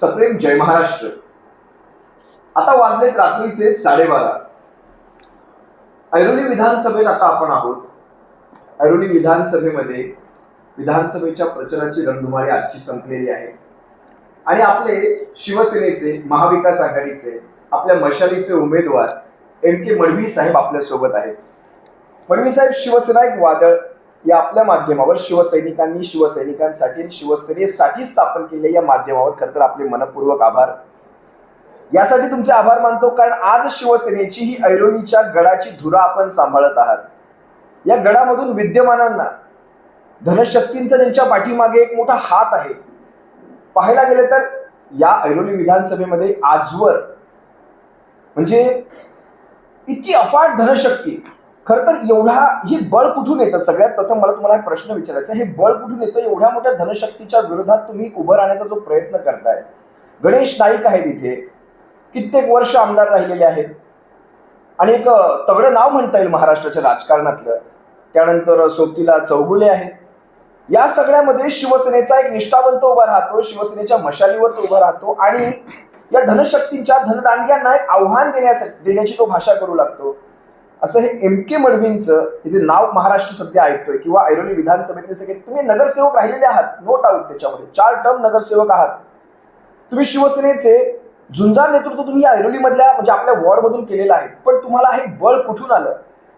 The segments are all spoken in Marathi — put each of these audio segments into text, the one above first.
सप्रेम जय महाराष्ट्र. आता वाजलेत रात्रीचे साडेबारा. ऐरोली विधानसभेत आता आपण आहोत. ऐरोली विधानसभेमध्ये विधानसभेच्या प्रचाराची रणधुमाळी आजची संपलेली आहे. आणि आपले शिवसेनेचे महाविकास आघाडीचे आपल्या मशालीचे उमेदवार एम के मडवी साहेब आपल्यासोबत आहेत. मडवी साहेब शिवसेना एक वादळ या आपल्या माध्यमावर शिवसैनिकांनी शिवसैनिकांसाठी शिवसेनेसाठी स्थापन केलेल्या या माध्यमावर खरं तर आपले मनपूर्वक आभार. यासाठी तुमचे आभार मानतो कारण आज शिवसेनेची ही ऐरोलीच्या गडाची धुरा आपण सांभाळत आहात. या गडामधून विद्यमानांना धनशक्तींचा त्यांच्या पाठीमागे एक मोठा हात आहे. पाहायला गेलं तर या ऐरोली विधानसभेमध्ये आजवर म्हणजे इतकी अफाट धनशक्ती खर तर एवढा हे बळ कुठून येतं? सगळ्यात प्रथम मला तुम्हाला एक प्रश्न विचारायचा हे बळ कुठून येतं? एवढ्या मोठ्या धनशक्तीच्या विरोधात तुम्ही उभं राहण्याचा जो प्रयत्न करताय. गणेश नाईक आहेत इथे. कित्येक वर्ष आमदार राहिलेले आहेत. आणि एक तगडं नाव म्हणता येईल महाराष्ट्राच्या राजकारणातलं. त्यानंतर सोबतीला चौगुले आहेत. या सगळ्यामध्ये शिवसेनेचा एक निष्ठावंत उभा राहतो. शिवसेनेच्या मशालीवर तो उभा राहतो. आणि या धनशक्तींच्या धनदांडग्यांना एक आव्हान देण्यासाठी देण्याची तो भाषा करू लागतो. असं हे एम के मडवींचं हे जे नाव महाराष्ट्र सध्या ऐकतोय किंवा ऐरोली विधानसभेतले सगळे तुम्ही नगरसेवक राहिलेले आहात नो डाऊट त्याच्यामध्ये. चार टर्म नगरसेवक आहात. तुम्ही शिवसेनेचे झुंजार नेतृत्व तुम्ही या ऐरोलीमधल्या म्हणजे आपल्या वॉर्डमधून केलेलं आहे. पण तुम्हाला हे बळ कुठून आलं?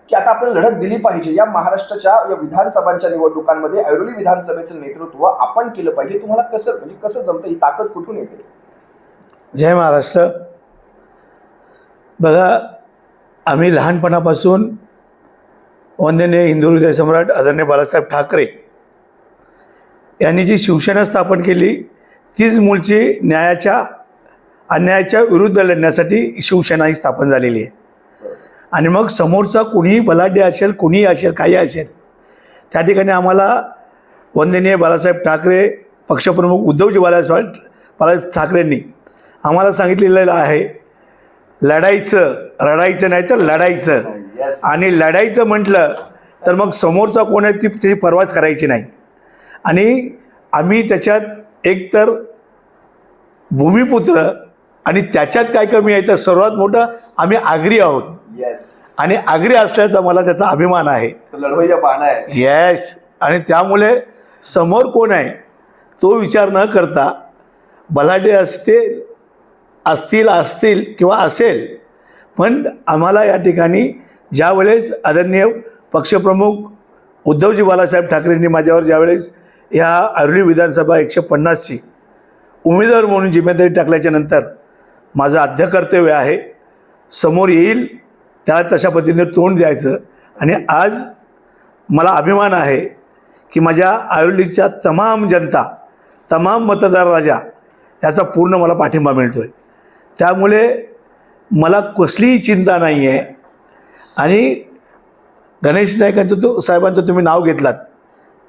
की आता आपण लढत दिली पाहिजे. या महाराष्ट्राच्या या विधानसभांच्या निवडणुकांमध्ये ऐरोली विधानसभेचं नेतृत्व आपण केलं पाहिजे. तुम्हाला कसं म्हणजे कसं जमतं? ही ताकद कुठून येते? जय महाराष्ट्र. बघा आम्ही लहानपणापासून वंदनीय हिंदू हृदय सम्राट आदरणीय बाळासाहेब ठाकरे यांनी जी शिवसेना स्थापन केली तीच मूळची न्यायाच्या अन्यायाच्या विरुद्ध लढण्यासाठी शिवसेना ही स्थापन झालेली आहे. आणि मग समोरचा कुणीही बलाढ्य असेल कुणीही असेल काही असेल त्या ठिकाणी आम्हाला वंदनीय बाळासाहेब ठाकरे पक्षप्रमुख उद्धवजी बाळासाहेब बाळासाहेब ठाकरेंनी आम्हाला सांगितलेलं आहे लढायचं रडायचं नाही तर लढायचं. आणि लढायचं म्हटलं तर मग समोरचा कोण आहे ती त्याची परवाच करायची नाही. आणि आम्ही त्याच्यात एकतर भूमिपुत्र आणि त्याच्यात काय कमी आहे तर सर्वात मोठं आम्ही आगरी आहोत. येस आणि आगरी असल्याचा मला त्याचा अभिमान आहे. लढवय्या बाणा आहे. येस आणि त्यामुळे समोर कोण आहे तो विचार न करता बलाढ्य असते असतील असतील किंवा असेल. पण आम्हाला या ठिकाणी ज्यावेळेस आदरणीय पक्षप्रमुख उद्धवजी बालासाहेब ठाकरेंनी माझ्यावर ज्यावेळेस ह्या अरुली विधानसभा एकशे पन्नासची उमेदवार म्हणून जिम्मेदारी टाकल्याच्या नंतर माझं आद्य कर्तव्य आहे समोर येईल त्याला तशा पद्धतीने तोंड द्यायचं. आणि आज मला अभिमान आहे की माझ्या आयुर्वेदिकच्या तमाम जनता तमाम मतदार राजा याचा पूर्ण मला पाठिंबा मिळतो आहे त्यामुळे मला कसलीही चिंता नाही आहे आणि गणेश नायकांचं तो साहेबांचं तुम्ही नाव घेतलात.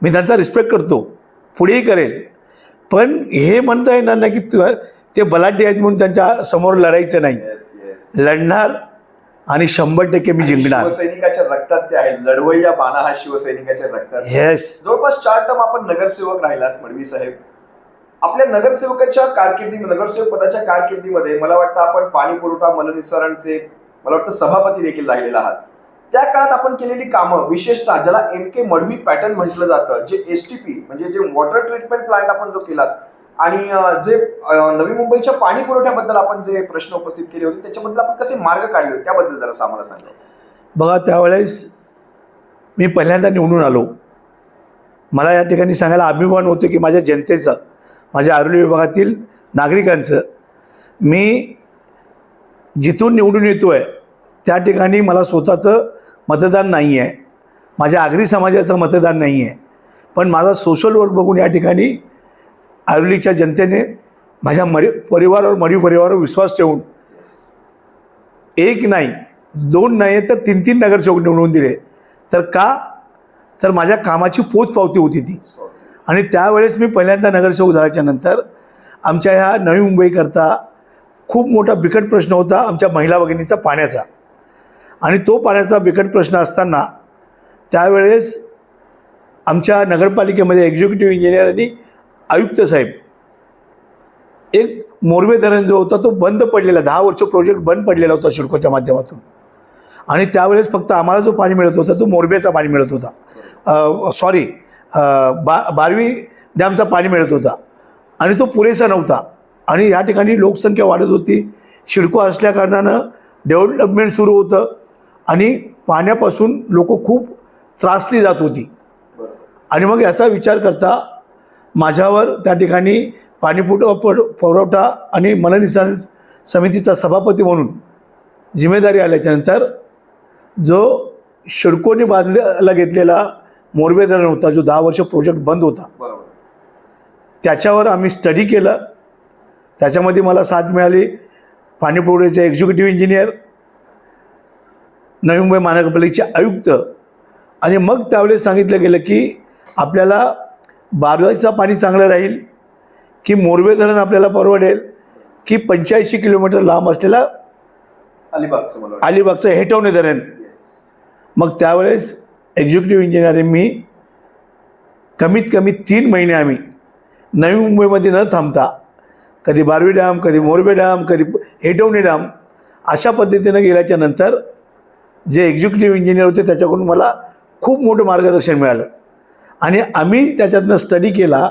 मी त्यांचा रिस्पेक्ट करतो. पुढेही करेल. पण हे म्हणता येणार नाही की तु- ते बलाढ्य आहेत म्हणून त्यांच्यासमोर लढायचं नाही. लढणार आणि शंभर टक्के मी जिंकणार. शिवसैनिकाच्या रक्तात ते आहे लढवय्या बाणा हा शिवसैनिकाच्या रक्तात. येस जवळपास चार टर्म आपण नगरसेवक राहिलात मडवी साहेब. आपल्या नगरसेवकाच्या कारकिर्दी नगरसेवक पदाच्या कारकिर्दीमध्ये मला वाटतं आपण पाणी पुरवठा मननिसारांचे मला वाटतं सभापती देखील राहिलेला आहात. त्या काळात आपण केलेली कामं विशेषतः ज्याला एम के मडवी पॅटर्न म्हटलं जातं जे एस टी पी म्हणजे जे वॉटर ट्रीटमेंट प्लांट आपण जो केलात आणि जे नवी मुंबईच्या पाणी पुरवठ्याबद्दल आपण जे प्रश्न उपस्थित केले होते त्याच्याबद्दल आपण कसे मार्ग काढले होते त्याबद्दल जरा आम्हाला सांगा. बघा त्यावेळेस मी पहिल्यांदा निवडून आलो. मला या ठिकाणी सांगायला अभिमान होतो की माझ्या जनतेचं माझ्या आरोग्य विभागातील नागरिकांचं मी जिथून निवडून येतो आहे त्या ठिकाणी मला स्वतःचं मतदान नाही आहे माझ्या आगरी समाजाचं मतदान नाही आहे पण माझा सोशल वर्क बघून या ठिकाणी आरोलीच्या जनतेने माझ्या मरी परिवारावर मरीव परिवारावर विश्वास ठेवून एक नाही दोन नाही तर तीन तीन नगरसेवक निवडून दिले. तर का? तर माझ्या कामाची पोचपावती होती ती. आणि त्यावेळेस मी पहिल्यांदा नगरसेवक झाल्याच्यानंतर आमच्या ह्या नवी मुंबईकरता खूप मोठा बिकट प्रश्न होता आमच्या महिला भगिनीचा पाण्याचा. आणि तो पाण्याचा बिकट प्रश्न असताना त्यावेळेस आमच्या नगरपालिकेमध्ये एक्झिक्युटिव्ह इंजिनियर आणि आयुक्त साहेब एक मोरवे धरण जो होता तो बंद पडलेला दहा वर्ष प्रोजेक्ट बंद पडलेला होता शिडकोच्या माध्यमातून. आणि त्यावेळेस फक्त आम्हाला जो पाणी मिळत होता तो मोरबेचा पाणी मिळत होता. सॉरी बा बारवी डॅमचा पाणी मिळत होता. आणि तो पुरेसा नव्हता. आणि या ठिकाणी लोकसंख्या वाढत होती. शिडको असल्याकारणानं डेव्हलपमेंट सुरू होतं. आणि पाण्यापासून लोक खूप त्रासली जात होती. आणि मग याचा विचार करता माझ्यावर त्या ठिकाणी पाणीपुट पुर- पुरवठा आणि मननिसान समितीचा सभापती म्हणून जिम्मेदारी आल्याच्यानंतर जो शिडकोने बांधलेला घेतलेला मोरबे धरण होता जो दहा वर्ष प्रोजेक्ट बंद होता. बरोबर. त्याच्यावर आम्ही स्टडी केलं. त्याच्यामध्ये मला साथ मिळाली. पाणीपुरवठ्याचे एक्झिक्युटिव्ह इंजिनियर नवी मुंबई महानगरपालिकेचे आयुक्त. आणि मग त्यावेळेस सांगितलं गेलं की आपल्याला बारवाईचं पाणी चांगलं राहील की मोरवे धरण आपल्याला परवडेल की पंच्याऐंशी किलोमीटर लांब असलेला अलिबागचं. अलिबागचं हेटवणे धरण. मग त्यावेळेस एक्झिक्युटिव्ह इंजिनिअरिंग मी. कमीत कमी तीन महिने आम्ही नवी मुंबईमध्ये न थांबता कधी बारवी डॅम कधी मोरबे डॅम कधी हेटवणे डॅम अशा पद्धतीनं गेल्याच्यानंतर जे एक्झिक्युटिव्ह इंजिनियर होते त्याच्याकडून मला खूप मोठं मार्गदर्शन मिळालं. आणि आम्ही त्याच्यातनं स्टडी केला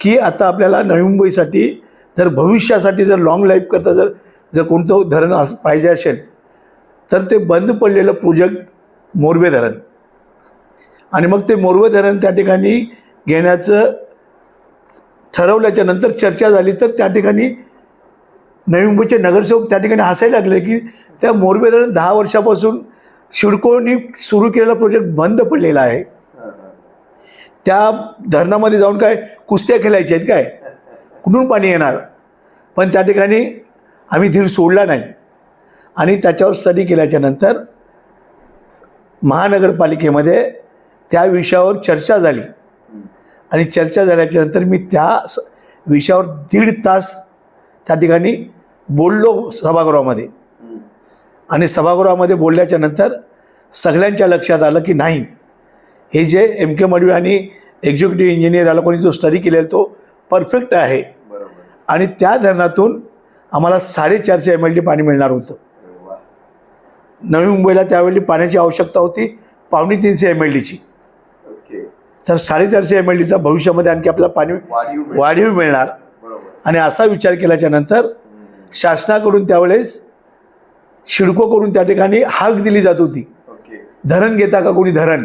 की आता आपल्याला नवी मुंबईसाठी जर भविष्यासाठी जर लाँग लाईफकरता जर जर कोणतं धरण अस पाहिजे असेल तर ते बंद पडलेलं प्रोजेक्ट मोरबे धरण. आणि मग ते मोरवे धरण त्या ठिकाणी घेण्याचं ठरवल्याच्या नंतर चर्चा झाली तर त्या ठिकाणी नवी मुंबईचे नगरसेवक त्या ठिकाणी हसायला लागले की त्या मोरवे धरण दहा वर्षापासून शिडकोनी सुरू केलेला प्रोजेक्ट बंद पडलेला आहे. त्या धरणामध्ये जाऊन काय कुस्त्या खेळायच्या आहेत काय? कुठून पाणी येणार? पण त्या ठिकाणी आम्ही धीर सोडला नाही. आणि त्याच्यावर स्टडी केल्याच्यानंतर महानगरपालिकेमध्ये त्या विषयावर चर्चा झाली. आणि चर्चा झाल्याच्यानंतर मी त्या स- विषयावर दीड तास त्या ठिकाणी बोललो सभागृहामध्ये. आणि सभागृहामध्ये बोलल्याच्या नंतर सगळ्यांच्या लक्षात आलं की नाही हे जे एम के मडवी आणि एक्झिक्युटिव्ह इंजिनियर या लोकांनी जो स्टडी केलेला तो परफेक्ट आहे. आणि त्या धरणातून आम्हाला साडेचारशे एम एल डी पाणी मिळणार होतं. नवी मुंबईला त्यावेळी पाण्याची आवश्यकता होती पावणे तीनशे एम एल डीची तर साडेचारशे एम एल डीचा भविष्यामध्ये आणखी आपल्याला पाणी वाढीव मिळणार. आणि असा विचार केल्याच्यानंतर. शासनाकडून त्यावेळेस शिडको करून त्या ठिकाणी हाक दिली जात होती. धरण घेता का कोणी धरण?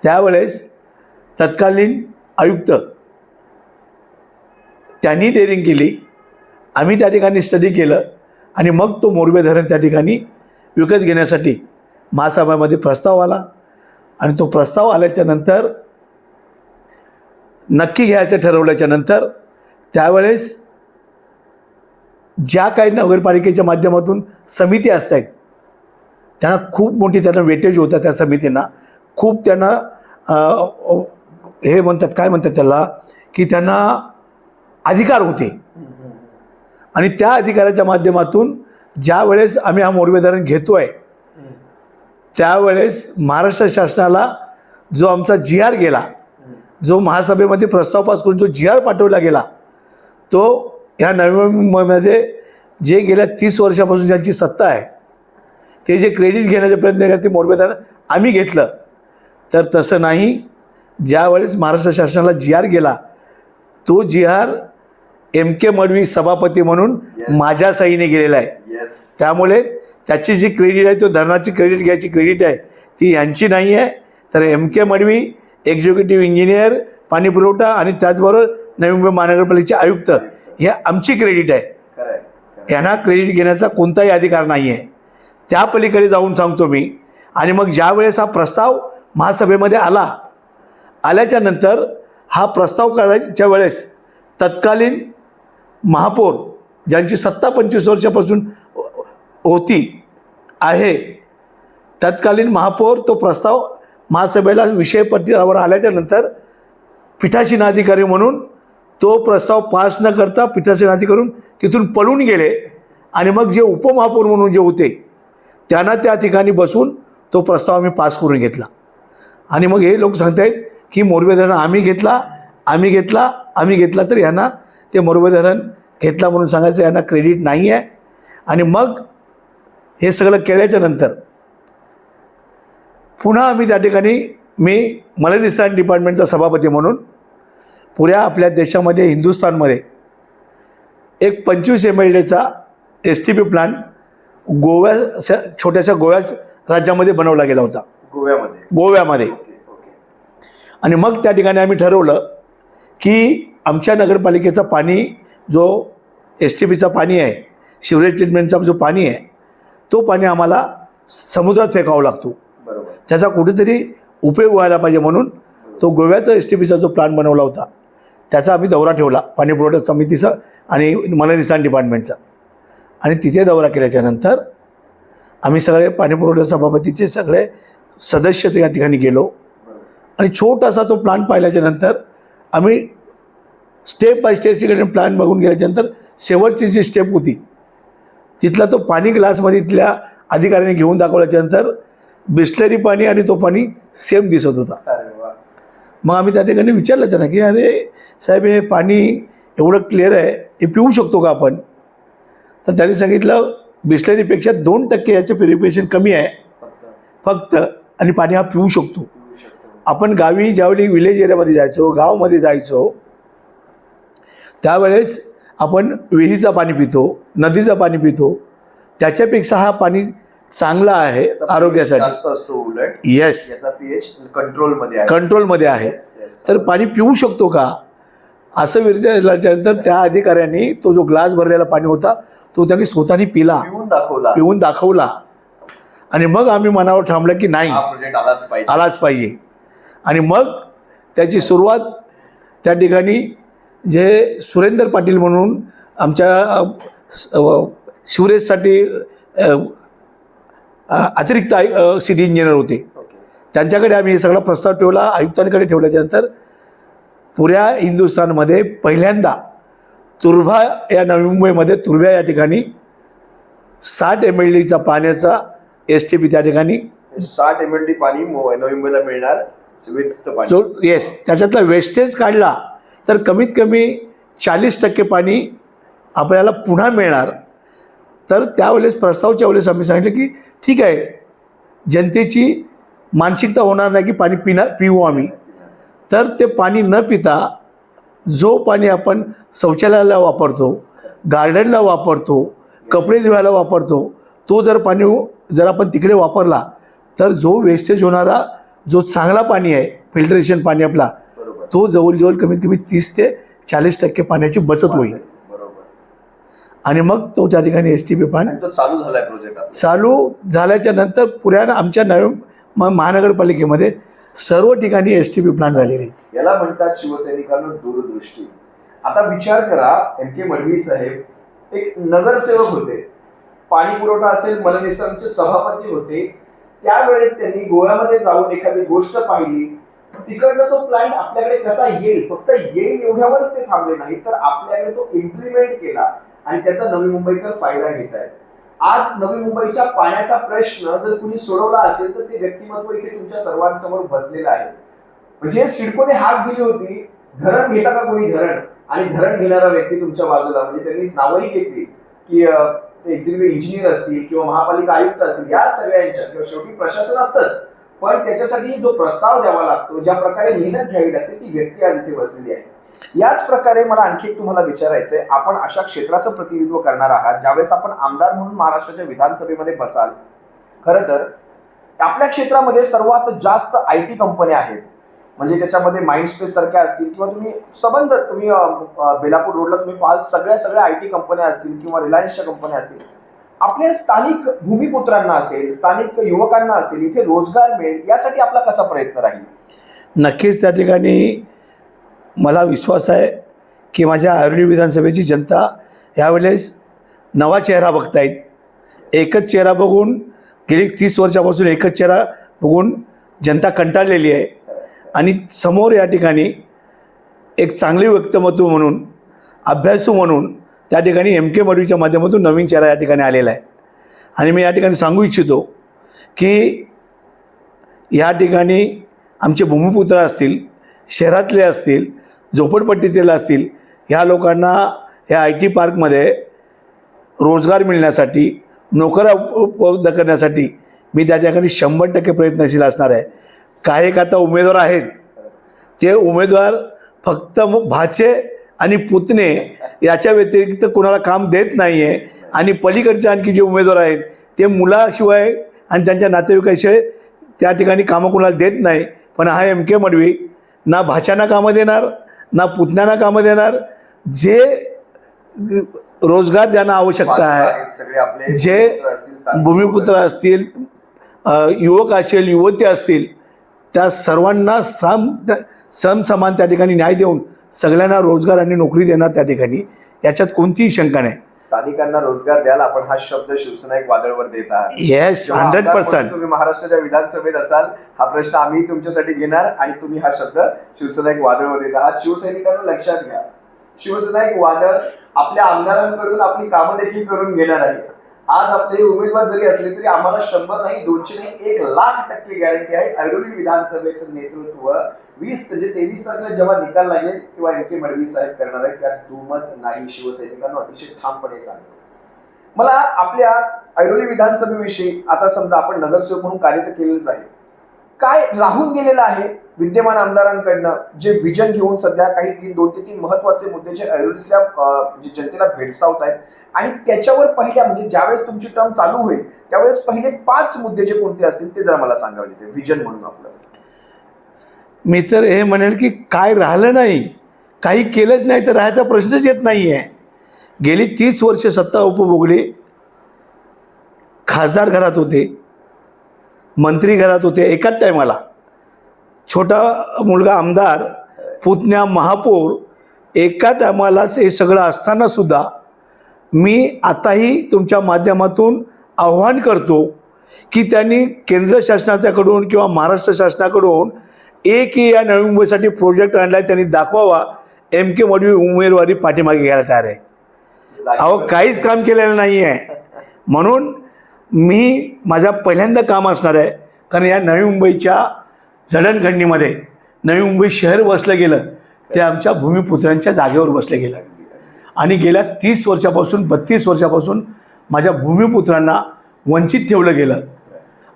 त्यावेळेस तत्कालीन आयुक्त त्यांनी डेअरिंग केली. आम्ही त्या ठिकाणी स्टडी केलं आणि मग तो मोरबे धरण त्या ठिकाणी विकत घेण्यासाठी महासभामध्ये प्रस्ताव आला. आणि तो प्रस्ताव आल्याच्यानंतर नक्की घ्यायचं ठरवल्याच्या नंतर त्यावेळेस ज्या काही नगरपालिकेच्या माध्यमातून समिती असत आहेत त्यांना खूप मोठी त्यांना वेटेज होतं त्या समितींना. खूप त्यांना हे म्हणतात काय म्हणतात त्याला की त्यांना अधिकार होते. आणि त्या अधिकाराच्या माध्यमातून ज्या वेळेस आम्ही हा मोर्वेधारण घेतो आहे त्यावेळेस महाराष्ट्र शासनाला जो आमचा जी आर गेला जो महासभेमध्ये प्रस्ताव पास करून जो जी आर पाठवला गेला तो ह्या नवी मुंबईमध्ये जे गेल्या तीस वर्षापासून ज्यांची सत्ता आहे ते जे क्रेडिट घेण्याचा प्रयत्न करते मोरबे धरण आम्ही घेतलं. तर तसं नाही ज्यावेळेस महाराष्ट्र शासनाला जी आर गेला तो G R M K Madavi सभापती म्हणून Yes. माझ्या सहीने गेलेला आहे. येस त्यामुळे त्याची जी क्रेडिट आहे तो धरणाची क्रेडिट घ्यायची क्रेडिट आहे ती यांची नाही आहे. तर M K Madvi executive engineer पाणी पुरवठा आणि त्याचबरोबर नवी मुंबई महानगरपालिकेचे आयुक्त हे आमची क्रेडिट आहे. यांना क्रेडिट घेण्याचा कोणताही अधिकार नाही आहे त्या पलीकडे जाऊन सांगतो मी. आणि मग ज्या वेळेस हा प्रस्ताव महासभेमध्ये आला आल्याच्यानंतर हा प्रस्ताव करायच्या वेळेस तत्कालीन महापौर ज्यांची सत्ता पंचवीस वर्षापासून होती आहे. तत्कालीन महापौर तो प्रस्ताव महासभेला विषयपत्रावर आल्याच्यानंतर पीठासीन अधिकारी म्हणून तो प्रस्ताव पास न करता पीठासीनाधिकारीून तिथून पळून गेले आणि मग जे उपमहापौर म्हणून जे होते त्यांना त्या ठिकाणी बसून तो प्रस्ताव आम्ही पास करून घेतला. आणि मग हे लोक सांगतायत की मोरबे धरण आम्ही घेतला आम्ही घेतला आम्ही घेतला तर यांना ते मोरबे धरण घेतला म्हणून सांगायचं यांना क्रेडिट नाही आहे आणि मग हे सगळं केल्याच्यानंतर पुन्हा आम्ही त्या ठिकाणी मी मलनिस्तान डिपार्टमेंटचा सभापती म्हणून पुऱ्या आपल्या देशामध्ये हिंदुस्थानमध्ये एक पंचवीस एम एल डीचा एस टी पी प्लांट गोव्या छोट्याशा गोव्या राज्यामध्ये बनवला गेला होता. गोव्यामध्ये? गोव्यामध्ये. आणि मग त्या ठिकाणी आम्ही ठरवलं की आमच्या नगरपालिकेचा पाणी जो एस टी पीचा पाणी आहे शिवरेज ट्रीटमेंटचा जो पाणी आहे तो पाणी आम्हाला समुद्रात फेकावा लागतो. त्याचा कुठेतरी उपयोग व्हायला पाहिजे म्हणून तो गोव्याचा एस टी पीचा जो प्लान बनवला होता त्याचा आम्ही दौरा ठेवला पाणी पुरवठा समितीचा आणि मलनिस्थान डिपार्टमेंटचा आणि तिथे दौरा केल्याच्यानंतर आम्ही सगळे पाणी पुरवठा सभापतीचे सगळे सदस्य त्या ठिकाणी गेलो. आणि छोटासा तो प्लान पाहिल्याच्या नंतर आम्ही स्टेप बाय स्टेप तिकडे प्लॅन बघून गेल्याच्यानंतर शेवटची जी स्टेप होती तिथला तो पाणी ग्लासमध्ये तिथल्या अधिकाऱ्याने घेऊन दाखवल्याच्यानंतर बिस्लरी पाणी आणि तो पाणी सेम दिसत होता. मग आम्ही त्या ठिकाणी विचारलं त्यांना की अरे साहेब हे पाणी एवढं क्लिअर आहे हे पिऊ शकतो का आपण? तर त्यांनी सांगितलं बिस्लरीपेक्षा दोन टक्के याचं प्युरिफिकेशन कमी आहे. फक्त आणि पाणी हा पिऊ शकतो. आपण गावी ज्यावेळी विलेज एरियामध्ये जायचो गावामध्ये जायचो त्यावेळेस आपण विहिरीचं पाणी पितो नदीचं पाणी पितो त्याच्यापेक्षा हा पाणी चांगला आहे आरोग्यासाठी. जास्त असतो उलट. येस याचा पीएच कंट्रोलमध्ये आहे. कंट्रोलमध्ये आहे. तर पाणी पिऊ शकतो का? असं विचारल्याच्यानंतर त्या अधिकाऱ्यांनी तो जो ग्लास भरलेला पाणी होता तो त्यांनी स्वतःनी पिला. पिऊन दाखवला. पिऊन दाखवला. आणि मग आम्ही मनावर थांबलं की नाही. हा प्रोजेक्ट आलाच पाहिजे. आलाच पाहिजे. आणि मग त्याची सुरुवात त्या ठिकाणी जे सुरेंदर पाटील म्हणून आमच्या शिवरेजसाठी अतिरिक्त आय- सिटी इंजिनियर होते. त्यांच्याकडे आम्ही हे सगळा प्रस्ताव ठेवला आयुक्तांकडे ठेवल्याच्यानंतर पुऱ्या हिंदुस्थानमध्ये पहिल्यांदा तुर्भा या नवी मुंबईमध्ये तुर्भ्या या ठिकाणी साठ एम एल डीचा पाण्याचा एस टी पी त्या ठिकाणी साठ एम एल डी पाणी नवी मुंबईला मिळणार येस त्याच्यातला वेस्टेज काढला. तर कमीत कमी चाळीस टक्के पाणी आपल्याला पुन्हा मिळणार. तर त्यावेळेस प्रस्तावच्या वेळेस आम्ही सांगितलं की ठीक आहे जनतेची मानसिकता होणार नाही की पाणी पिना पिऊ आम्ही. तर ते पाणी न पिता जो पाणी आपण शौचालयाला वापरतो गार्डनला वापरतो कपडे धुवायला वापरतो तो जर पाणी जर आपण तिकडे वापरला तर जो वेस्टेज होणारा जो चांगला पाणी आहे फिल्टरेशन पाणी आपला तो जवळजवळ कमीत कमी तीस ते चाळीस टक्के पाण्याची बचत होईल. बरोबर. आणि मग तो त्या ठिकाणी एस टी पी पाणी चालू झालाय प्रोजेक्ट चालू झाल्याच्यानंतर पुऱ्या आमच्या नवी म- महानगरपालिकेमध्ये सर्व ठिकाणी एस टी पी प्लांट झालेले. याला म्हणतात शिवसैनिकांना दूरदृष्टी. आता विचार करा एम के मडवी साहेब एक नगरसेवक होते. पाणी पुरवठा असेल मलनिसमचे सभापती होते. त्यावेळेस त्यांनी गोव्यामध्ये जाऊन एखादी गोष्ट पाहिली. तिकडनं तो प्लॅन आपल्याकडे कसा येईल? फक्त येईल एवढ्यावरच ते थांबले नाही तर आपल्याकडे तो इम्प्लिमेंट केला आणि त्याचा नवी मुंबईकर फायदा घेत आहेत. आज नवी मुंबईच्या पाण्याचा प्रश्न जर कुणी सोडवला असेल तर ते व्यक्तिमत्व इथे तुमच्या सर्वांसमोर बसलेलं आहे. म्हणजे सिडकोने हाक दिली होती धरण घेता का कोणी धरण? आणि धरण घेणारा व्यक्ती तुमच्या बाजूला म्हणजे त्यांनी नावही घेतली की ते इंजिनियर असतील किंवा महापालिका आयुक्त असतील या सगळ्यांच्या किंवा शेवटी प्रशासन असतंच. पण त्याच्यासाठी जो प्रस्ताव द्यावा लागतो ज्या प्रकारे मेहनत घ्यावी लागते ती व्यक्ती आज इथे बसलेली आहे. याच प्रकारे मला आणखी एक तुम्हाला विचारायचंय. आपण अशा क्षेत्राचं प्रतिनिधित्व करणार आहात ज्यावेळेस आपण आमदार म्हणून महाराष्ट्राच्या विधानसभेमध्ये बसाल. खरं तर आपल्या क्षेत्रामध्ये सर्वात जास्त आय टी कंपन्या आहेत. म्हणजे त्याच्यामध्ये माइंडस्पेस सारख्या असतील किंवा तुम्ही सबंध तुम्ही बेलापूर रोडला तुम्ही पाहाल सगळ्या सगळ्या आय टी कंपन्या असतील किंवा रिलायन्सच्या कंपन्या असतील. आपल्या स्थानिक भूमिपुत्रांना असेल स्थानिक युवकांना असेल इथे रोजगार मिळेल यासाठी आपला कसा प्रयत्न राहील? नक्कीच त्या ठिकाणी मला विश्वास आहे की माझ्या आयुर्वेद विधानसभेची जनता यावेळेस नवा चेहरा बघतायत. एकच चेहरा बघून गेली तीस वर्षापासून एकच चेहरा बघून जनता कंटाळलेली आहे. आणि समोर या ठिकाणी एक चांगले व्यक्तिमत्व म्हणून अभ्यासू म्हणून त्या ठिकाणी एम के मडवीच्या माध्यमातून नवीन चेहरा या ठिकाणी आलेला आहे. आणि मी या ठिकाणी सांगू इच्छितो की या ठिकाणी आमचे भूमिपुत्र असतील शहरातले असतील झोपडपट्टीतील असतील ह्या लोकांना ह्या आय टी पार्कमध्ये रोजगार मिळण्यासाठी नोकऱ्या उपलब्ध करण्यासाठी मी त्या ठिकाणी शंभर टक्के प्रयत्नशील असणार आहे. काही एक आता उमेदवार आहेत. ते उमेदवार फक्त मग भाचे आणि पुतणे याच्या व्यतिरिक्त कोणाला काम देत नाही आहे आणि पलीकडचे आणखी जे उमेदवार आहेत ते मुलाशिवाय आणि त्यांच्या नातेवाईकाशिवाय त्या ठिकाणी कामं कोणाला देत नाही. पण हा एम के मडवी ना भाच्यांना कामं देणार ना पुतण्यांना कामं देणार. जे रोजगार ज्यांना आवश्यकता आहे जे भूमिपुत्र असतील, युवक असेल युवती असतील त्या सर्वांना सम समसमान त्या ठिकाणी न्याय देऊन सगळ्यांना रोजगार आणि नोकरी देणार त्या ठिकाणी. याच्यात कोणतीही शंका नाही. स्थानिकांना रोजगार द्याल आपण हा शब्द शिवसेना एक वादळवर देत आहात. येस हंड्रेड पर्सेंट तुम्ही महाराष्ट्राच्या विधानसभेत असाल हा प्रश्न आम्ही तुमच्यासाठी घेणार आणि तुम्ही हा शब्द शिवसेना एक वादळवर देत आहात. शिवसैनिकांना लक्षात घ्या. शिवसेना एक वादळ आपल्या आमदारांकडून आपली कामं देखील करून घेणार आहे. आज आपले उमेदवार जरी असले तरी आम्हाला शंभर नाही दोनशे नाही एक लाख टक्के गॅरंटी आहे ऐरोली विधानसभेचं नेतृत्व. वीस म्हणजे तेवीस तारखेला जेव्हा निकाल लागेल किंवा एम के मडवी साहेब करणार आहेत. त्यात दुमत नाही शिवसैनिकांना अतिशय ठामपणे सांगतो. मला आपल्या ऐरोली विधानसभेविषयी आता समजा आपण नगरसेवक म्हणून कार्य तर केलेलंच आहे. काय राहून गेलेलं आहे? विद्यमान आमदारांकडनं जे विजन घेऊन सध्या काही तीन दोन ते तीन महत्त्वाचे मुद्दे जे ऐरोलीतल्या जे जनतेला भेडसावत आहेत आणि त्याच्यावर पहिल्या म्हणजे ज्यावेळेस तुमची टर्म चालू होईल त्यावेळेस पहिले पाच मुद्दे जे कोणते असतील ते जरा मला सांगावे तिथे विजन म्हणून आपलं. मी तर हे म्हणेल की काय राहिलं नाही काही केलंच नाही तर राहायचा प्रश्नच येत नाही आहे गेली तीस वर्ष सत्ता उपभोगली खासदार घरात होते मंत्री घरात होते एकाच टायमाला छोटा मुलगा आमदार पुतण्या महापौर एका टायमालाच हे सगळं असतानासुद्धा मी आताही तुमच्या माध्यमातून आव्हान करतो की त्यांनी केंद्र शासनाच्याकडून किंवा महाराष्ट्र शासनाकडून एक या नवी मुंबईसाठी प्रोजेक्ट आणला त्यांनी दाखवावा. एम के मडवी उमेदवारी पाठीमागे घ्यायला तयार आहे. अहो काहीच काम केलेलं नाही आहे म्हणून मी माझा पहिल्यांदा काम असणार आहे कारण या नवी मुंबईच्या जडणघडणीमध्ये नवी मुंबई शहर बसलं गेलं ते आमच्या भूमिपुत्रांच्या जागेवर बसलं गेलं. आणि गेल्या तीस वर्षापासून बत्तीस वर्षापासून माझ्या भूमिपुत्रांना वंचित ठेवलं गेलं.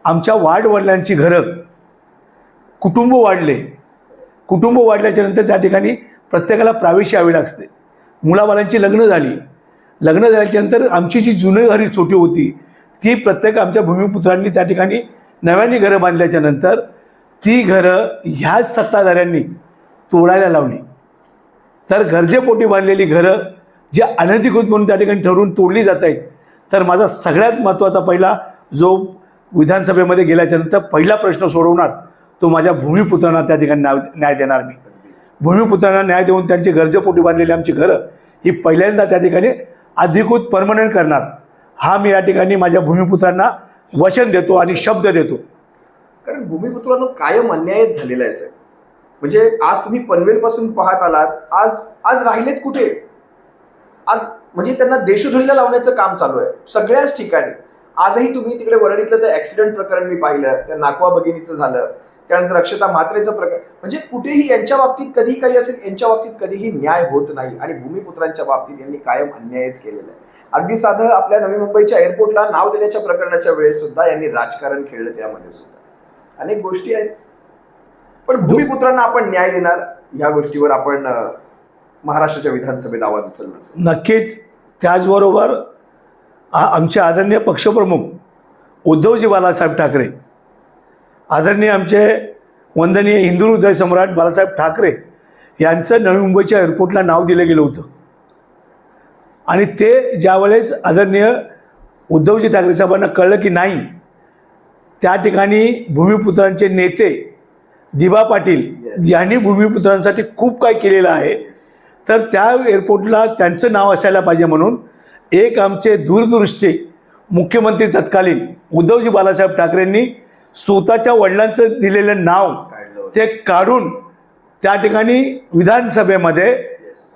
आमच्या वाडवडिलांची घरं कुटुंब वाढले. कुटुंब वाढल्याच्यानंतर त्या ठिकाणी प्रत्येकाला प्रावेश यावी लागते. मुलाबालांची लग्न झाली. लग्न झाल्याच्यानंतर आमची जी जुनी घरी छोटी होती ती प्रत्येक आमच्या भूमिपुत्रांनी त्या ठिकाणी नव्याने घरं बांधल्याच्यानंतर ती घरं ह्याच सत्ताधाऱ्यांनी तोडायला लावली. तर गरजेपोटी बांधलेली घरं जी अनधिकृत म्हणून त्या ठिकाणी ठरवून तोडली जात आहेत. तर माझा सगळ्यात महत्त्वाचा पहिला जो विधानसभेमध्ये गेल्याच्यानंतर पहिला प्रश्न सोडवणार तो माझ्या भूमिपुत्रांना त्या ठिकाणी न्याय न्याय देणार मी. भूमिपुत्रांना न्याय देऊन त्यांची गरजेपोटी बांधलेली आमची घरं ही पहिल्यांदा त्या ठिकाणी अधिकृत परमनंट करणार. हा मी या ठिकाणी माझ्या भूमिपुत्रांना वचन देतो आणि शब्द देतो. कारण भूमिपुत्रांनो कायम अन्यायच झालेला आहे साहेब. म्हणजे आज तुम्ही पनवेलपासून पाहत आलात आज आज राहिलेत कुठे? आज म्हणजे त्यांना देशोधडीला लावण्याचं काम चालू आहे सगळ्याच ठिकाणी. आजही तुम्ही तिकडे वरळीतलं ते ऍक्सिडेंट प्रकरण मी पाहिलं त्या नाकवा भगिनीचं झालं त्यानंतर अक्षता म्हात्रेचं प्रकरण. म्हणजे कुठेही यांच्या बाबतीत कधी काही असेल यांच्या बाबतीत कधीही न्याय होत नाही आणि भूमिपुत्रांच्या बाबतीत यांनी कायम अन्यायच केलेला आहे. अगदी साधं आपल्या नवी मुंबईच्या एअरपोर्टला नाव देण्याच्या प्रकरणाच्या वेळेस सुद्धा यांनी राजकारण खेळलं त्यामध्ये सुद्धा. अनेक गोष्टी आहेत. पण भूमिपुत्रांना आपण न्याय देणार ह्या गोष्टीवर आपण महाराष्ट्राच्या विधानसभेत आवाज उचलणार. नक्कीच त्याचबरोबर आ- आमचे आदरणीय पक्षप्रमुख उद्धवजी बालासाहेब ठाकरे आदरणीय आमचे वंदनीय हिंदू हृदय सम्राट बाळासाहेब ठाकरे यांचं नवी मुंबईच्या एअरपोर्टला नाव दिलं गेलं होतं. आणि ते ज्यावेळेस आदरणीय उद्धवजी ठाकरे साहेबांना कळलं की नाही त्या ठिकाणी भूमिपुत्रांचे नेते दिबा पाटील. यांनी भूमिपुत्रांसाठी खूप काही केलेलं आहे तर त्या एअरपोर्टला त्यांचं नाव असायला पाहिजे म्हणून एक आमचे दूरदृष्टी मुख्यमंत्री तत्कालीन उद्धवजी बाळासाहेब ठाकरेंनी स्वतःच्या वडिलांचं दिलेलं नाव. ते काढून त्या ठिकाणी विधानसभेमध्ये.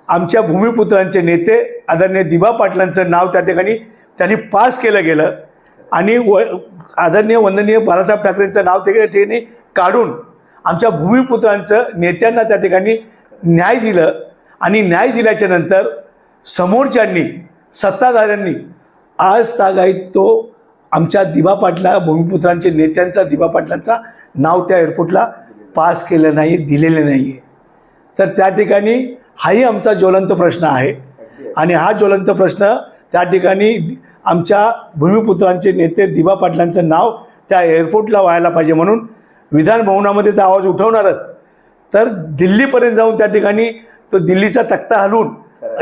आमच्या भूमिपुत्रांचे नेते आदरणीय दिबा पाटलांचं नाव त्या ठिकाणी त्यांनी पास केलं गेलं आणि व आदरणीय वंदनीय बाळासाहेब ठाकरेंचं नाव त्या ठिकाणी काढून आमच्या भूमिपुत्रांचं नेत्यांना त्या ठिकाणी न्याय दिलं. आणि न्याय दिल्याच्या नंतर समोरच्यांनी सत्ताधाऱ्यांनी आज तागायत तो आमच्या दिबा पाटला भूमिपुत्रांचे नेत्यांचा दिबा पाटलांचा नाव त्या एअरपोर्टला पास केलं नाही दिलेलं नाही आहे तर त्या ठिकाणी हाही आमचा ज्वलंत प्रश्न आहे. आणि हा ज्वलंत प्रश्न त्या ठिकाणी आमच्या भूमिपुत्रांचे नेते दिवा पाटलांचं नाव त्या एअरपोर्टला व्हायला पाहिजे म्हणून विधान भवनामध्ये तर आवाज उठवणारच. तर दिल्लीपर्यंत जाऊन त्या ठिकाणी तो दिल्लीचा तक्ता हलवून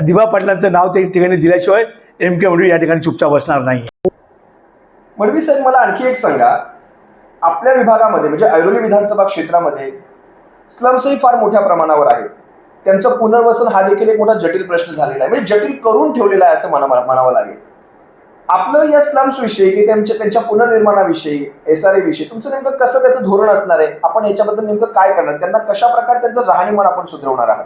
दिवा पाटलांचं नाव त्या ठिकाणी दिल्याशिवाय एम के म्हणून या ठिकाणी चुपचाप बसणार नाही. मडवी साहेब मला आणखी एक सांगा. आपल्या विभागामध्ये म्हणजे ऐरोली विधानसभा क्षेत्रामध्ये स्लम्सही फार मोठ्या प्रमाणावर आहेत. त्यांचं पुनर्वसन हा देखील एक मोठा जटिल प्रश्न झालेला आहे. म्हणजे जटिल करून ठेवलेला आहे असं म्हणा म्हणावं लागेल. आपलं या स्लम्स विषयी की त्यांच्या त्यांच्या पुनर्निर्माणाविषयी एस आर ए विषयी तुमचं नेमकं कसं त्याचं धोरण असणार आहे? आपण याच्याबद्दल नेमकं काय करणार? त्यांना कशा प्रकारे त्यांचं राहणीमान आपण सुधारवणार आहात?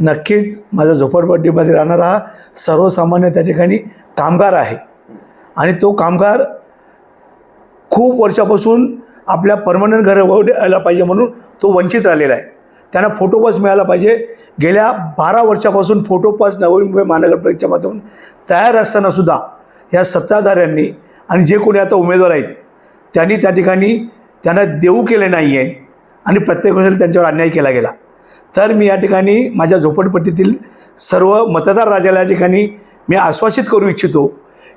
नक्कीच माझा झोपडपट्टीमध्ये राहणारा हा सर्वसामान्य त्या ठिकाणी कामगार आहे. आणि तो कामगार खूप वर्षापासून आपल्या परमनंट घर यायला पाहिजे म्हणून तो वंचित राहिलेला आहे. त्यांना फोटो पास मिळाला पाहिजे. गेल्या बारा वर्षापासून फोटो पास नवी मुंबई महानगरपालिकेच्या माध्यमातून तयार असतानासुद्धा या सत्ताधाऱ्यांनी आणि जे कोणी आता उमेदवार आहेत त्यांनी त्या ठिकाणी त्यांना देऊ केले नाही आहे आणि प्रत्येक वेळेला त्यांच्यावर अन्याय केला गेला. तर मी या ठिकाणी माझ्या झोपडपट्टीतील सर्व मतदार राजाला या ठिकाणी मी आश्वासित करू इच्छितो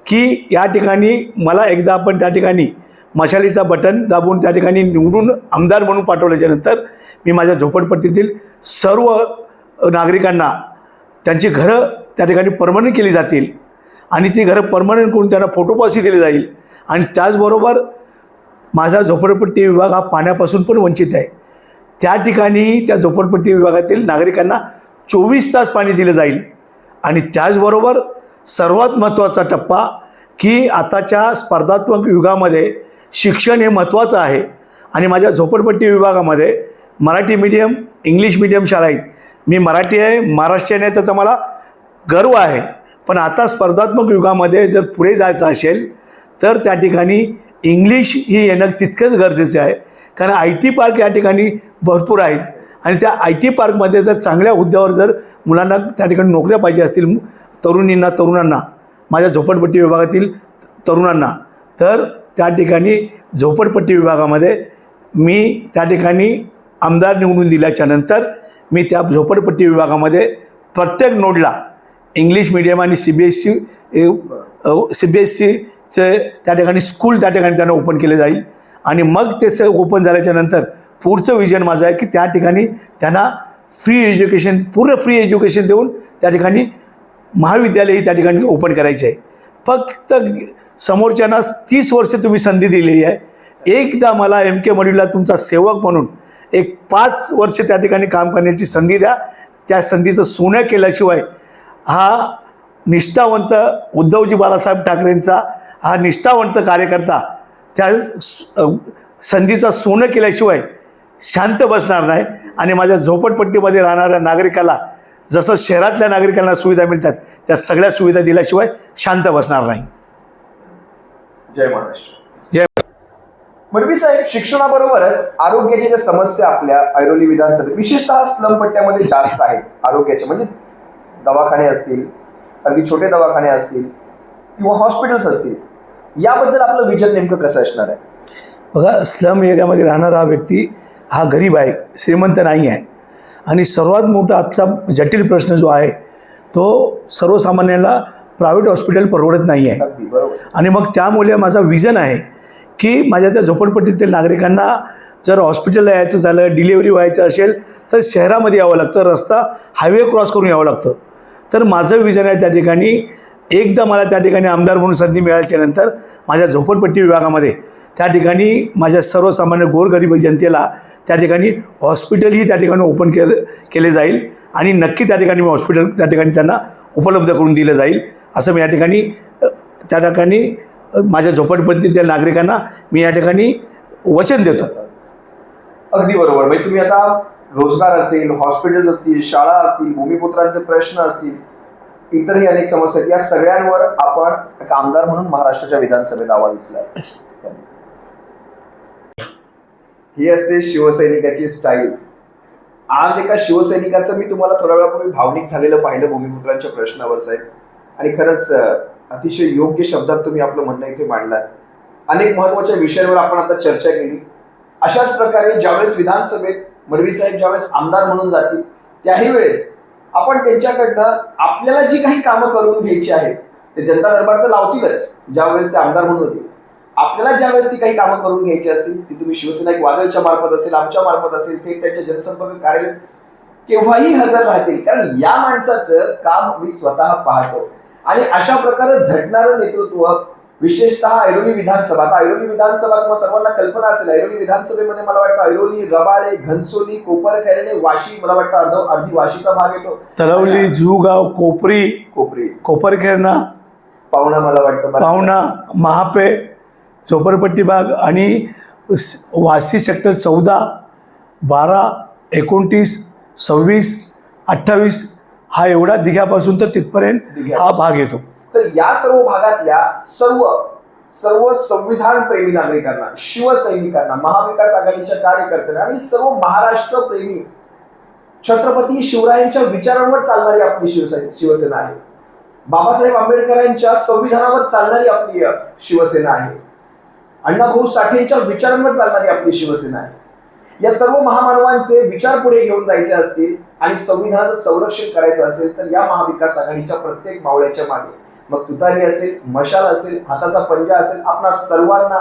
की या ठिकाणी मला एकदा आपण त्या ठिकाणी मशालीचा बटन दाबून त्या ठिकाणी निवडून आमदार म्हणून पाठवल्याच्यानंतर मी माझ्या झोपडपट्टीतील सर्व नागरिकांना त्यांची घरं त्या ठिकाणी परमनंट केली जातील. आणि ती घरं परमनंट करून त्यांना फोटोपासी दिली जाईल. आणि त्याचबरोबर माझा झोपडपट्टी विभाग हा पाण्यापासून पण वंचित आहे. त्या ठिकाणीही त्या झोपडपट्टी विभागातील नागरिकांना चोवीस तास पाणी दिलं जाईल. आणि त्याचबरोबर सर्वात महत्त्वाचा टप्पा की आताच्या स्पर्धात्मक युगामध्ये शिक्षण हे महत्त्वाचं आहे. आणि माझ्या झोपडपट्टी विभागामध्ये मराठी मीडियम इंग्लिश मीडियम शाळा आहेत. मी मराठी आहे महाराष्ट्रीयन आहे त्याचा मला गर्व आहे. पण आता स्पर्धात्मक युगामध्ये जर पुढे जायचं असेल तर त्या ठिकाणी इंग्लिश ही येणं तितकंच गरजेचं आहे. कारण आय टी पार्क या ठिकाणी भरपूर आहेत. आणि त्या आय टी पार्कमध्ये जर चांगल्या हुद्द्यावर जर मुलांना त्या ठिकाणी नोकऱ्या पाहिजे असतील तरुणींना तरुणांना माझ्या झोपडपट्टी विभागातील तरुणांना तर त्या ठिकाणी झोपडपट्टी विभागामध्ये मी त्या ठिकाणी आमदार निवडून दिल्याच्यानंतर मी त्या झोपडपट्टी विभागामध्ये प्रत्येक नोडला इंग्लिश मिडियम आणि C B S C C B S सीचे त्या ठिकाणी स्कूल त्या ठिकाणी त्यांना ओपन केले जाईल. आणि मग त्याचं ओपन झाल्याच्यानंतर पुढचं विजन माझं आहे की त्या ठिकाणी त्यांना फ्री एज्युकेशन पूर्ण फ्री एज्युकेशन देऊन त्या ठिकाणी महाविद्यालयही त्या ठिकाणी ओपन करायचे आहे. फक्त समोरच्यांना तीस वर्ष तुम्ही संधी दिलेली आहे. एकदा मला एम के मडीला तुमचा सेवक म्हणून एक पाच वर्ष त्या ठिकाणी काम करण्याची संधी द्या. त्या संधीचं सोनं केल्याशिवाय हा निष्ठावंत उद्धवजी बाळासाहेब ठाकरेंचा हा निष्ठावंत कार्यकर्ता त्या संधीचा सोनं केल्याशिवाय शांत बसणार नाही आणि माझ्या झोपडपट्टीमध्ये राहणाऱ्या नागरिकाला जसं शहरातल्या नागरिकांना सुविधा मिळतात त्या सगळ्या सुविधा दिल्याशिवाय शांत बसणार नाही. जय महाराष्ट्र. जय मडवी साहेब शिक्षणाबरोबरच आरोग्याच्या ज्या समस्या आपल्या ऐरोली विधानसभेत विशेषतः स्लम पट्ट्यामध्ये जास्त आहेत आरोग्याचे म्हणजे दवाखाने असतील अगदी छोटे दवाखाने असतील किंवा हॉस्पिटल्स असतील याबद्दल आपलं विजन नेमकं कसं असणार आहे? बघा स्लम एरियामध्ये राहणारा हा व्यक्ती हा गरीब आहे श्रीमंत नाही आहे. आणि सर्वात मोठा आजचा जटिल प्रश्न जो आहे तो सर्वसामान्यांना प्रायव्हेट हॉस्पिटल परवडत नाही आहे. आणि मग त्यामुळे माझा विजन आहे की माझ्या त्या झोपडपट्टीतील नागरिकांना जर हॉस्पिटलला यायचं झालं डिलिव्हरी व्हायचं असेल तर शहरामध्ये यावं लागतं रस्ता हायवे क्रॉस करून यावं लागतं. तर माझं विजन आहे त्या ठिकाणी एकदा मला त्या ठिकाणी आमदार म्हणून संधी मिळाल्याच्यानंतर माझ्या झोपडपट्टी विभागामध्ये त्या ठिकाणी माझ्या सर्वसामान्य गोरगरीब जनतेला त्या ठिकाणी हॉस्पिटलही त्या ठिकाणी ओपन केलं केले जाईल आणि नक्की त्या ठिकाणी मी हॉस्पिटल त्या ठिकाणी त्यांना उपलब्ध करून दिलं जाईल. असं मी या ठिकाणी त्या ठिकाणी माझ्या झोपडपट्टीतील नागरिकांना मी या ठिकाणी वचन देतो. अगदी बरोबर. म्हणजे तुम्ही आता रोजगार असेल हॉस्पिटल्स असतील शाळा असतील भूमिपुत्रांचे प्रश्न असतील इतरही अनेक समस्या आहेत. या सगळ्यांवर आपण एक आमदार म्हणून महाराष्ट्राच्या विधानसभेत आवाज उचलाय ही असते शिवसैनिकाची स्टाईल आज एका शिवसैनिकाचं मी तुम्हाला थोड्या वेळापूर्वी भावनिक झालेलं पाहिलं भूमिपुत्रांच्या प्रश्नावर साहेब आणि खरंच अतिशय योग्य शब्दात तुम्ही आपलं म्हणणं इथे मांडलात. अनेक महत्त्वाच्या विषयांवर आपण आता चर्चा केली. अशाच प्रकारे ज्यावेळेस विधानसभेत मडवी साहेब ज्यावेळेस आमदार म्हणून जातील त्याही वेळेस आपण त्यांच्याकडनं आपल्याला जी काही कामं करून घ्यायची आहेत ते जनता दरबार तर लावतीलच ज्यावेळेस ते आमदार म्हणून होतील. आपल्याला ज्यावेळेस ती काही कामं करून घ्यायची असतील ती तुम्ही शिवसेना एक वादळच्या मार्फत असेल आमच्या मार्फत असेल ते त्यांच्या जनसंपर्क कार्यालयात केव्हाही हजर राहतील. कारण या माणसाचं काम मी स्वतः पाहतो. आणि अशा प्रकारे झटणारं नेतृत्व विशेषतः ऐरोली विधानसभा आता ऐरोली विधानसभा तुम्हाला सर्वांना कल्पना असेल ऐरोली विधानसभेमध्ये मला वाटतं ऐरोली रबाळे घनसोली कोपरखैरणे वाशी मला वाटतं अर्ध अर्धी वाशीचा भाग येतो तलवली जुगाव कोपरी कोपरी कोपरखेरणा पाहुणा मला वाटतं. पावणा महापे झोपडपट्टी भाग आणि वासी सेक्टर चौदा बारा एकोणतीस सव्वीस अठ्ठावीस हा एवढा दिघ्यापासून तर तिथपर्यंत हा. भाग येतो तर या सर्व भागातल्या सर्व सर्व संविधान प्रेमी नागरिकांना शिवसैनिकांना महाविकास आघाडीच्या कार्यकर्त्यांना आणि सर्व महाराष्ट्र प्रेमी छत्रपती शिवरायांच्या विचारांवर चालणारी आपली शिवसेना शिवसेना आहे. बाबासाहेब आंबेडकरांच्या संविधानावर चालणारी आपली शिवसेना आहे. अण्णाभाऊ साठेंच्या विचारांवर चालणारी आपली शिवसेना आहे. या सर्व महामानवांचे विचार पुढे घेऊन जायचे असतील आणि संविधानाचं संरक्षण करायचं असेल तर या महाविकास आघाडीच्या प्रत्येक मावळ्याच्या मागे मग तुतारी असेल मशाल असेल हाताचा पंजा असेल आपणा सर्वांना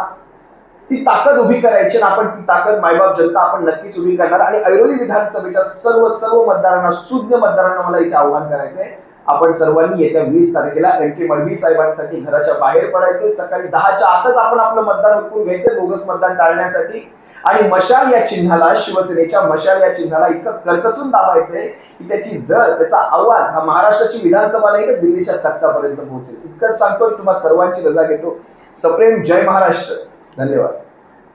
ती ताकद उभी करायची आणि आपण ती ताकद मायबाप जनता आपण नक्कीच उभी करणार. आणि ऐरोली विधानसभेच्या सर्व सर्व मतदारांना शुद्ध मतदारांना मला इथे आव्हान करायचंय. आपण सर्वांनी येत्या वीस तारखेला एम के मडवी साहेबांसाठी घराच्या बाहेर पडायचे सकाळी दहाच्या आतच आपण आपलं मतदान उठवून घ्यायचं बोगस मतदान टाळण्यासाठी आणि मशाल या चिन्हाला शिवसेनेच्या मशाल या चिन्हाला इतकं करकचून दाबायचंय की त्याची जळ त्याचा आवाज हा महाराष्ट्राची विधानसभा नाही तर दिल्लीच्या तख्तापर्यंत पोहोचेल. इतकंच सांगतो आणि तुम्हाला सर्वांची रजा घेतो. सप्रेम जय महाराष्ट्र. धन्यवाद.